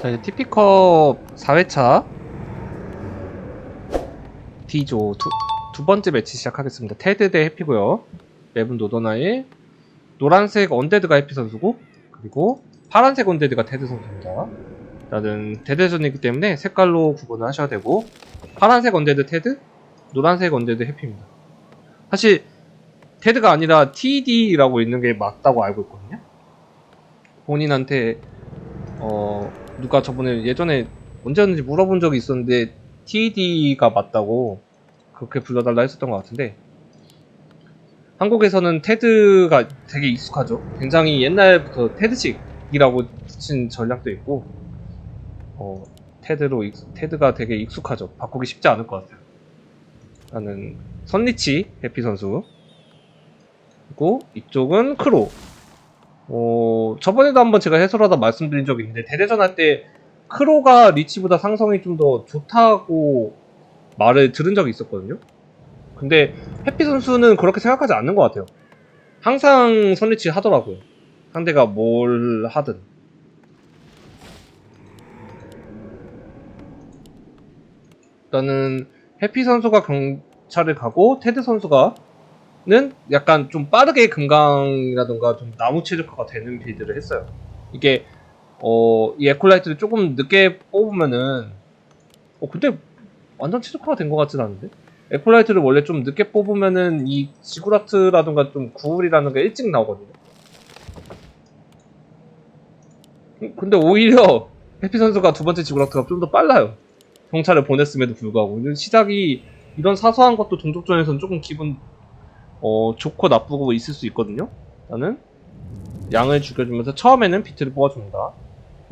자, 이제 TP컵 4회차 D조 두, 두 번째 매치 시작하겠습니다. 테드 대 해피고요. 맵은 노더나일 노란색 언데드가 해피 선수고 그리고 파란색 언데드가 테드 선수입니다. 일단은 대대전이기 때문에 색깔로 구분을 하셔야 되고 파란색 언데드 테드, 노란색 언데드 해피입니다. 사실 테드가 아니라 TD라고 있는 게 맞다고 알고 있거든요. 본인한테 어 누가 저번에 예전에 언제였는지 물어본 적이 있었는데 TD가 맞다고 그렇게 불러달라 했었던 것 같은데 한국에서는 테드가 되게 익숙하죠. 굉장히 옛날부터 테드식이라고 붙인 전략도 있고 어 테드로 익- 테드가 되게 익숙하죠. 바꾸기 쉽지 않을 것 같아요. 나는 선리치 해피 선수 그리고 이쪽은 크로 어, 저번에도 한번 제가 해설하다 말씀드린 적이 있는데, 대대전 할 때, 크로가 리치보다 상성이 좀 더 좋다고 말을 들은 적이 있었거든요? 근데, 해피 선수는 그렇게 생각하지 않는 것 같아요. 항상 선리치 하더라고요. 상대가 뭘 하든. 일단은, 해피 선수가 경찰을 가고, 테드 선수가 는 약간 좀 빠르게 금강이라던가 좀 나무 최적화가 되는 빌드를 했어요. 이게 어, 이 에콜라이트를 조금 늦게 뽑으면은 어 근데 완전 최적화가 된 것 같진 않은데? 에콜라이트를 원래 좀 늦게 뽑으면은 이 지구라트라던가 좀 구울이라는 게 일찍 나오거든요. 음, 근데 오히려 해피 선수가 두 번째 지구라트가 좀 더 빨라요. 경찰을 보냈음에도 불구하고 시작이 이런 사소한 것도 동족전에서는 조금 기분 어, 좋고 나쁘고 있을 수 있거든요. 나는 양을 죽여주면서 처음에는 비트를 뽑아줍니다.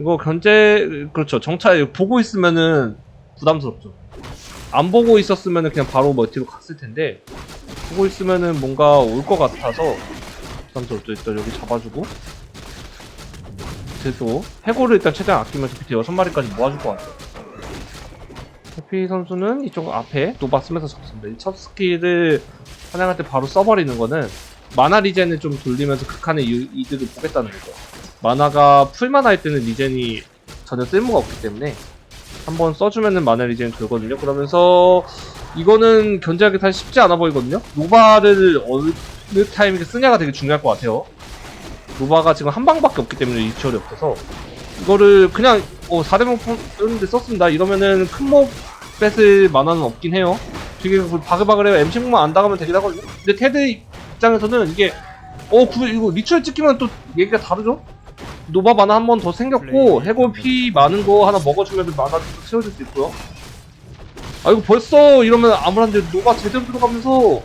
이거 견제 그렇죠. 정찰 보고 있으면은 부담스럽죠. 안 보고 있었으면은 그냥 바로 멀티로 갔을 텐데 보고 있으면은 뭔가 올 것 같아서 부담스럽죠. 일단 여기 잡아주고 그래도 해골을 일단 최대한 아끼면서 비트 6마리까지 모아줄 것 같아요. 해피 선수는 이쪽 앞에 노바 쓰면서 잡습니다. 이첫 스킬을 사냥할 때 바로 써버리는 거는 마나 리젠을 좀 돌리면서 극한의 유- 이득을 보겠다는 거죠. 마나가 풀마나 할 때는 리젠이 전혀 쓸모가 없기 때문에 한번 써주면은 마나 리젠이 돌거든요. 그러면서 이거는 견제하기 사실 쉽지 않아 보이거든요. 노바를 어느 타이밍에 쓰냐가 되게 중요할 것 같아요. 노바가 지금 한 방밖에 없기 때문에 리처리 없어서 이거를 그냥 어 4대목 쓰는데 썼습니다. 이러면은 큰몹 뺏을 만화는 없긴 해요. 되게 그 바글바글해요. MC6만 안 당하면 되긴 하거든요. 근데 테드 입장에서는 이게 어, 그 이거 리추얼 찍히면 또 얘기가 다르죠? 노바 만화 한번 더 생겼고 해골 피 많은 거 하나 먹어주면 만화 좀 채워줄 수 있고요. 아 이거 벌써 이러면 아무런데 노바 제대로 들어가면서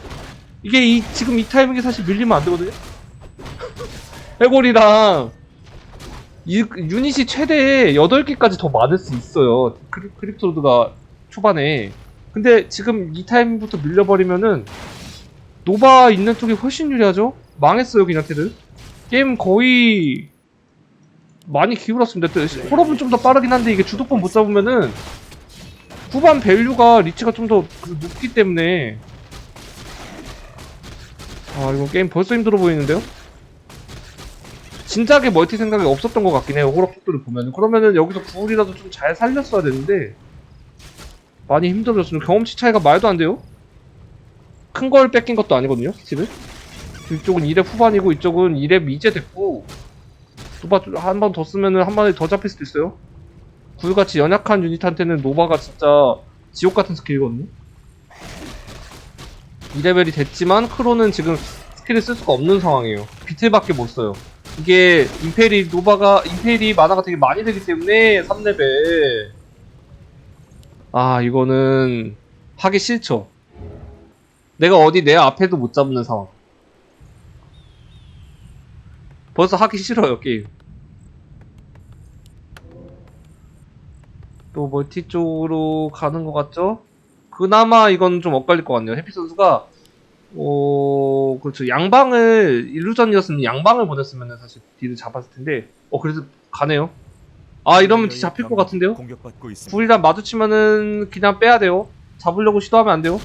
이게 이 지금 이 타이밍에 사실 밀리면 안 되거든요. 해골이랑 이 유닛이 최대 8개까지 더 많을 수 있어요. 크리, 크립토드가 초반에 근데 지금 이 타이밍부터 밀려버리면은 노바 있는 쪽이 훨씬 유리하죠? 망했어요 그냥 테드 게임 거의 많이 기울었습니다. 홀업은 좀 더 빠르긴 한데 이게 주도권 못 잡으면은 후반 밸류가 리치가 좀 더 높기 때문에. 아 이거 게임 벌써 힘들어 보이는데요? 진작에 멀티 생각이 없었던 것 같긴 해요 홀업 속도를 보면은. 그러면은 여기서 구울이라도 좀 잘 살렸어야 되는데 많이 힘들어졌습니다. 경험치 차이가 말도 안 돼요. 큰 걸 뺏긴 것도 아니거든요, 스틸을. 이쪽은 2렙 후반이고 이쪽은 2렙 이제 됐고 노바 한 번 더 쓰면 은 한 마리 더 잡힐 수도 있어요. 구유같이 연약한 유닛한테는 노바가 진짜 지옥 같은 스킬이거든요. 2레벨이 됐지만 크로는 지금 스킬을 쓸 수가 없는 상황이에요. 비틀밖에 못 써요. 이게 임페리 노바가 임페리 만화가 되게 많이 되기 때문에 3레벨 아 이거는 하기 싫죠. 내가 어디 내 앞에도 못 잡는 상황. 벌써 하기 싫어요 게임. 또 멀티 쪽으로 가는 것 같죠? 그나마 이건 좀 엇갈릴 것 같네요. 해피 선수가 어 그렇죠. 양방을 일루전이었으면 양방을 보냈으면 사실 딜을 잡았을 텐데 어 그래서 가네요 아 이러면 딜 잡힐 것 같은데요? 공격받고 있습니다. 불이랑 마주치면은 그냥 빼야 돼요. 잡으려고 시도하면 안 돼요.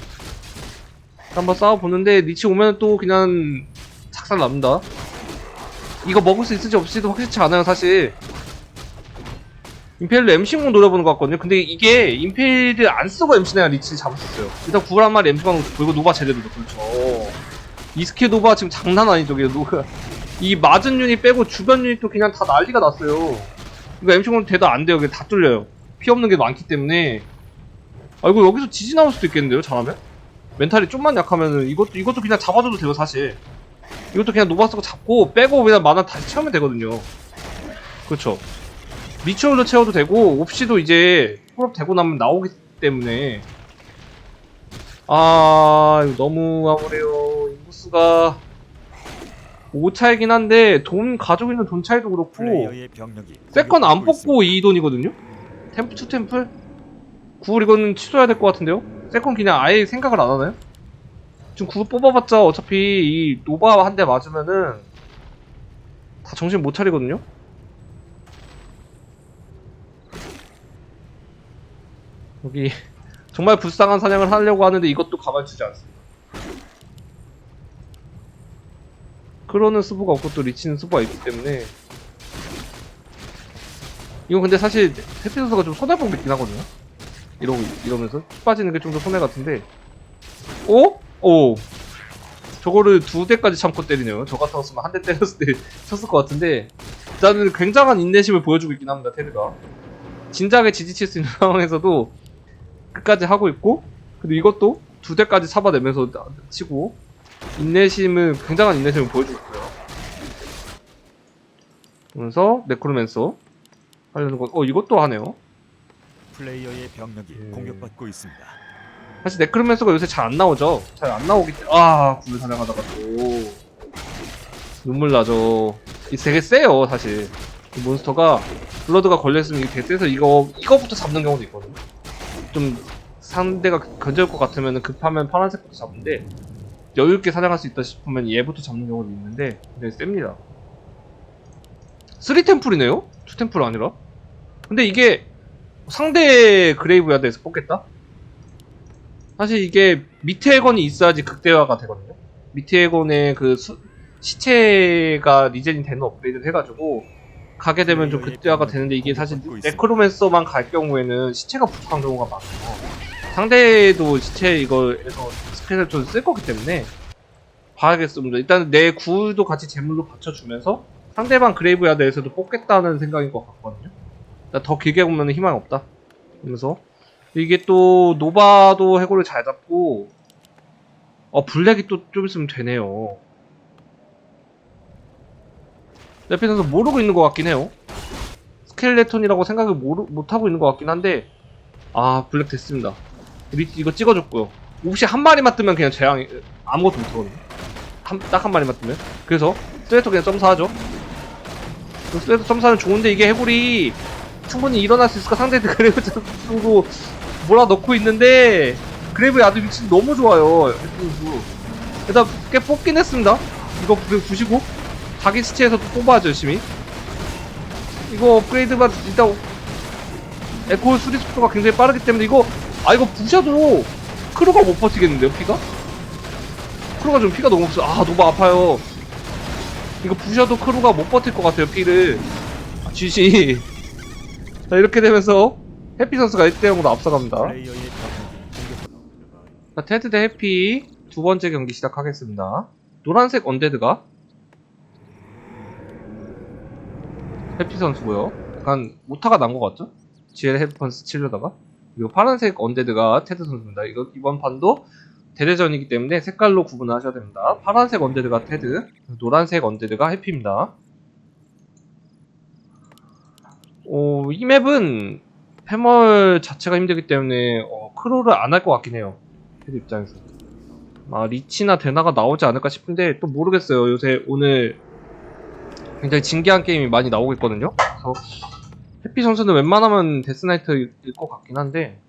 한번 싸워보는데 리치 오면 또 그냥 착살 납니다. 이거 먹을 수 있을지 없을지도 확실치 않아요 사실. 임페일로 MC0 노려보는 것 같거든요. 근데 이게 임페일을 안 쓰고 MC9 리치를 있어요. 일단 구란 마리 MC9 그리고 노바 제대로죠. 그렇죠. 이스케 노바 지금 장난 아니죠. 이게 노가 이 맞은 유닛 빼고 주변 유닛도 그냥 다 난리가 났어요. 이거 MC0 대도 안 돼요. 이게 다 뚫려요. 피 없는 게 많기 때문에. 아 이거 여기서 지지 나올 수도 있겠는데요. 잘하면? 멘탈이 좀만 약하면은 이것도 이것도 그냥 잡아줘도 돼요. 사실. 이것도 그냥 노바 쓰고 잡고 빼고 그냥 만화 다시 채우면 되거든요. 그렇죠. 리추얼로 채워도 되고 옵시도 이제 폴업 되고 나면 나오기 때문에 아 이거 너무 아무래요 인구수가 5차이긴 한데 돈 가지고 있는 돈 차이도 그렇고 세컨 안 뽑고 이 돈이거든요? 템플 투 템플? 9을 이거는 취소해야 될 것 같은데요? 세컨 그냥 아예 생각을 안 하나요? 지금 9 뽑아봤자 어차피 이 노바 한 대 맞으면은 다 정신 못 차리거든요? 여기 정말 불쌍한 사냥을 하려고 하는데 이것도 가만히 두지 않습니다. 크로는 수부가 없고 또 리치는 수부가 있기 때문에 이건 근데 사실 해피 선수가 좀 손해보고 있긴 하거든요. 이러고 이러면서 피 빠지는 게 좀 더 손해 같은데 오? 오 저거를 두 대까지 참고 때리네요. 저 같았으면 한 대 때렸을 때 쳤을 것 같은데 일단은 굉장한 인내심을 보여주고 있긴 합니다. 테드가 진작에 지지칠 수 있는 상황에서도 끝까지 하고 있고 근데 이것도 두 대까지 잡아내면서 치고 인내심을 굉장한 인내심을 보여주고 있고요. 그러면서 네크로맨서 하려는 것 어 이것도 하네요. 플레이어의 병력이 예. 공격받고 있습니다. 사실 네크로맨서가 요새 잘 안 나오죠? 잘 안 나오기 때문에 아 굴을 사냥하다가 또. 눈물 나죠. 이 되게 세요 사실. 이 몬스터가 블러드가 걸렸으면 이게 되게 세서 이거 이거부터 잡는 경우도 있거든요. 좀 상대가 건져올 것 같으면 급하면 파란색부터 잡는데 여유있게 사냥할 수 있다 싶으면 얘부터 잡는 경우도 있는데 근데 셉니다 3템플이네요? 2템플 아니라 근데 이게 상대 그레이브 야드에서 뽑겠다? 사실 이게 밑에 해건이 있어야지 극대화가 되거든요 밑에 해건의 그 수- 시체가 리젠이 되는 업그레이드를 해가지고 가게 되면 좀 극대화가 되는데 이게 사실 네크로맨서만 갈 경우에는 시체가 부족한 경우가 많아요. 상대도 시체 이거에서 스펠을 좀 쓸 거기 때문에 봐야겠습니다. 일단 내 구울도 같이 제물로 받쳐주면서 상대방 그레이브야드에서도 뽑겠다는 생각인 것 같거든요. 일단 더 길게 보면 희망이 없다. 그러면서 이게 또 노바도 해골을 잘 잡고 어 블랙이 또 좀 있으면 되네요. 레피 선수 모르고 있는 것 같긴 해요. 스켈레톤이라고 생각을 모르, 못하고 있는 것 같긴 한데 아 블랙 됐습니다 리, 이거 찍어줬고요 혹시 한 마리만 뜨면 그냥 재앙 아무것도 못하거든요. 딱 한 마리만 뜨면. 그래서 스웨터 그냥 점사하죠. 그 스웨터 점사는 좋은데 이게 해골이 충분히 일어날 수 있을까 상대 그레이브 정도 몰아넣고 있는데 그레이브 야드 위치 너무 좋아요. 일단 꽤 뽑긴 했습니다. 이거 부- 부시고 자기 시체에서 도 뽑아야죠 열심히. 이거 업그레이드가 일단 에코 수리 속도가 굉장히 빠르기 때문에 이거 아 이거 부셔도 크루가 못 버티겠는데요 피가? 크루가 좀 피가 너무 없어. 아 너무 아파요. 이거 부셔도 크루가 못 버틸 것 같아요 피를. 아, GG 자 이렇게 되면서 해피 선수가 1대0으로 앞서갑니다. 자 테드 대 해피 두 번째 경기 시작하겠습니다. 노란색 언데드가 해피 선수고요. 약간 오타가 난 것 같죠? GL 헤드펀스 치려다가 그리고 파란색 언데드가 테드 선수입니다. 이거 이번 판도 대대전이기 때문에 색깔로 구분하셔야 됩니다. 파란색 언데드가 테드 노란색 언데드가 해피입니다. 어, 이 맵은 패멀 자체가 힘들기 때문에 어, 크로를 안할 것 같긴 해요. 테드 입장에서. 아 리치나 데나가 나오지 않을까 싶은데 또 모르겠어요. 요새 오늘 굉장히 진기한 게임이 많이 나오고 있거든요. 그래서 해피 선수는 웬만하면 데스나이트일 것 같긴 한데.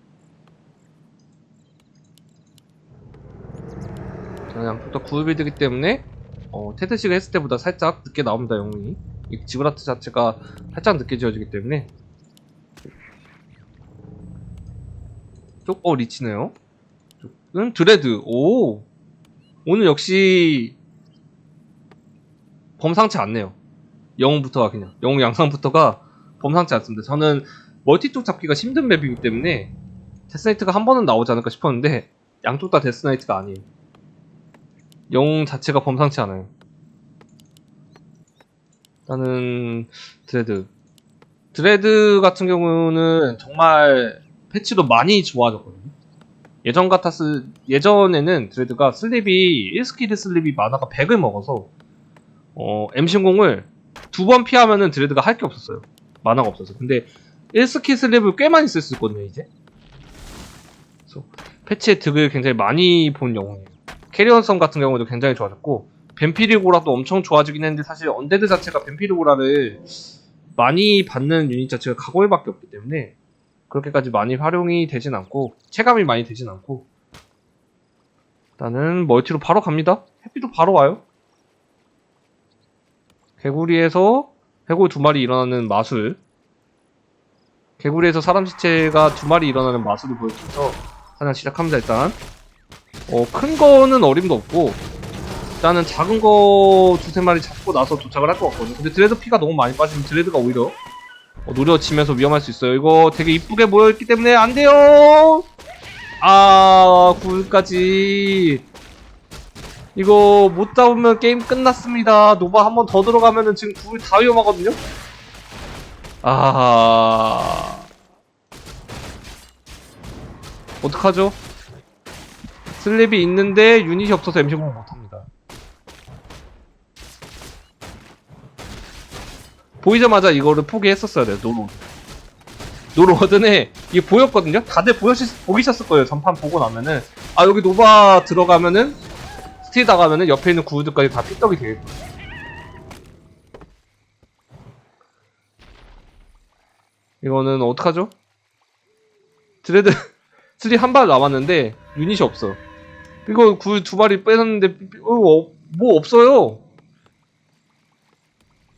그냥 둘다 구울빌드기 때문에 어, 테드시가 했을 때보다 살짝 늦게 나옵니다 영웅이. 이 지브라트 자체가 살짝 늦게 지어지기 때문에. 쪽, 어 리치네요. 쪽은 드레드. 오! 오늘 역시 범상치 않네요. 영웅부터가 그냥. 영웅 양상부터가 범상치 않습니다 저는 멀티 쪽 잡기가 힘든 맵이기 때문에 데스나이트가 한 번은 나오지 않을까 싶었는데 양쪽 다 데스나이트가 아니에요. 영웅 자체가 범상치 않아요. 일단은 드레드. 드레드 같은 경우는 정말 패치도 많이 좋아졌거든요. 예전 같았을 예전에는 드레드가 슬립이 1스킬드 슬립이 만화가 100을 먹어서 어, M10을 두 번 피하면은 드레드가 할 게 없었어요. 만화가 없어서. 근데 1스킬 슬립을 꽤 많이 쓸 수 있거든요, 이제. 그래서 패치의 득을 굉장히 많이 본 영웅이에요. 캐리어성 같은 경우도 굉장히 좋아졌고 뱀피리고라도 엄청 좋아지긴 했는데 사실 언데드 자체가 뱀피리고라를 많이 받는 유닛 자체가 가고일밖에 없기 때문에 그렇게까지 많이 활용이 되진 않고 체감이 많이 되진 않고 일단은 멀티로 바로 갑니다. 해피도 바로 와요. 개구리에서 해골 두 마리 일어나는 마술. 개구리에서 사람 시체가 두 마리 일어나는 마술을 보여주면서 사냥 시작합니다 일단. 어, 큰 거는 어림도 없고 일단은 작은 거 두세 마리 잡고 나서 도착을 할 것 같거든요. 근데 드레드 피가 너무 많이 빠지면 드레드가 오히려 어, 노려지면서 위험할 수 있어요. 이거 되게 이쁘게 모여있기 때문에 안 돼요! 아 굴까지 이거 못 잡으면 게임 끝났습니다 노바 한 번 더 들어가면은 지금 굴다 위험하거든요 아 어떡하죠? 슬랩이 있는데 유닛이 없어서 M15를 못합니다. 보이자마자 이거를 포기했었어야 돼요, 노로. 노로워든에 이게 보였거든요? 다들 보셨, 보이셨을 거예요, 전판 보고 나면은. 아, 여기 노바 들어가면은, 스틸 나가면은 옆에 있는 구우드까지 다 삐떡이 되겠다. 이거는 어떡하죠? 드레드, 슬이 한발 남았는데, 유닛이 없어. 이거 굴두 마리 빼놨는데 어, 어, 뭐 없어요.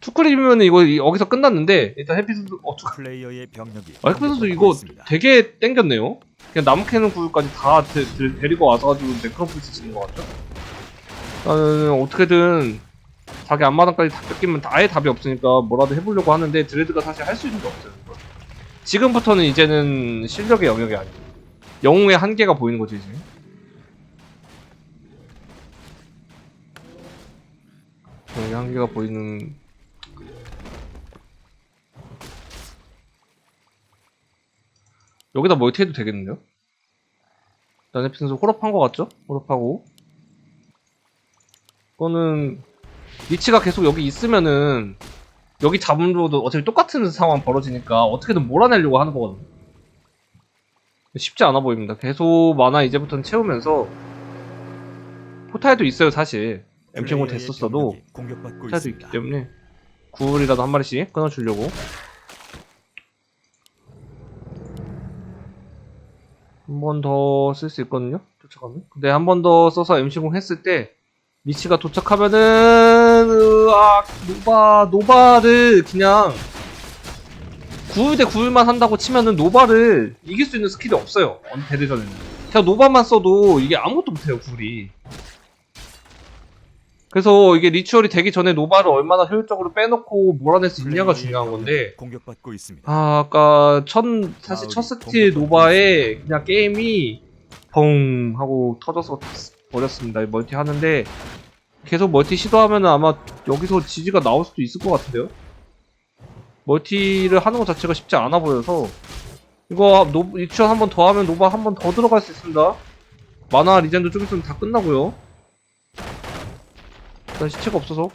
투크림이면 이거 이- 여기서 끝났는데 일단 해피선수 어 투... 플레이어의 병력이 아 공격받고 이거. 되게 땡겼네요. 그냥 나무 캐는 굴까지 다 데, 데, 데리고 와서 가지고 네크로폴리스 치는 것 같죠? 나는 어떻게든 자기 앞마당까지 다 뺏기면 아예 답이 없으니까 뭐라도 해보려고 하는데 드레드가 사실 할 수 있는 게 없어요. 이거. 지금부터는 이제는 실력의 영역이 아니에요. 영웅의 한계가 보이는 거지 이제. 여기 한계가 보이는 여기다 멀티 해도 되겠는데요? 선수 홀업한 것 같죠? 홀업하고 이거는 리치가 계속 여기 있으면은 여기 잡음으로도 어차피 똑같은 상황 벌어지니까 어떻게든 몰아내려고 하는 거거든요. 쉽지 않아 보입니다. 계속 만화 이제부터는 채우면서 포탈도 있어요 사실. M15 플레이어의 됐었어도 포탈도. 있기 때문에 구울이라도 한 마리씩 끊어주려고. 한 번 더 쓸 수 있거든요 도착하면. 근데 한 번 더 써서 M10 했을 때 리치가 도착하면은 으악 노바 노바를 그냥 9대 9만 한다고 치면은 노바를 이길 수 있는 스킬이 없어요. 어느 대대전에는. 그냥 노바만 써도 이게 아무것도 못해요 굴이. 그래서 이게 리추얼이 되기 전에 노바를 얼마나 효율적으로 빼놓고 몰아낼 수 있냐가 중요한 건데 공격받고 있습니다. 아, 아까 첫 사실 첫 스틸 노바에 그냥 게임이 펑 하고 터져서 버렸습니다. 멀티 하는데 계속 멀티 시도하면 아마 여기서 지지가 나올 수도 있을 것 같은데요. 멀티를 하는 것 자체가 쉽지 않아 보여서 이거 노, 리추얼 한번 더 하면 노바 한 번 더 들어갈 수 있습니다. 만화 리젠도 좀 있으면 다 끝나고요. 일단 시체가 없어서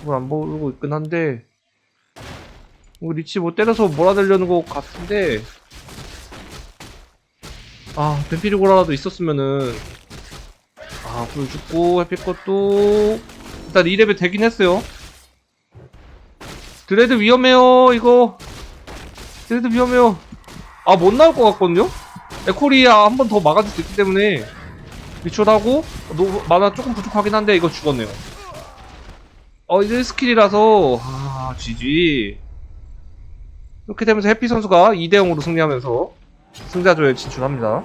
그걸 안 보고 있긴 한데 뭐 리치 뭐 때려서 몰아내려는 것 같은데 아 뱀피리고라라도 있었으면은 아불 죽고 해피 것도 일단 2레벨 되긴 했어요. 드레드 위험해요 이거. 드레드 위험해요. 아 못 나올 것 같거든요? 에코리아 한 번 더 막아줄 수 있기 때문에 리출하고 노, 만화 조금 부족하긴 한데 이거 죽었네요. 어 이제 스킬이라서 아 GG 이렇게 되면서 해피 선수가 2대 0으로 승리하면서 승자조에 진출합니다.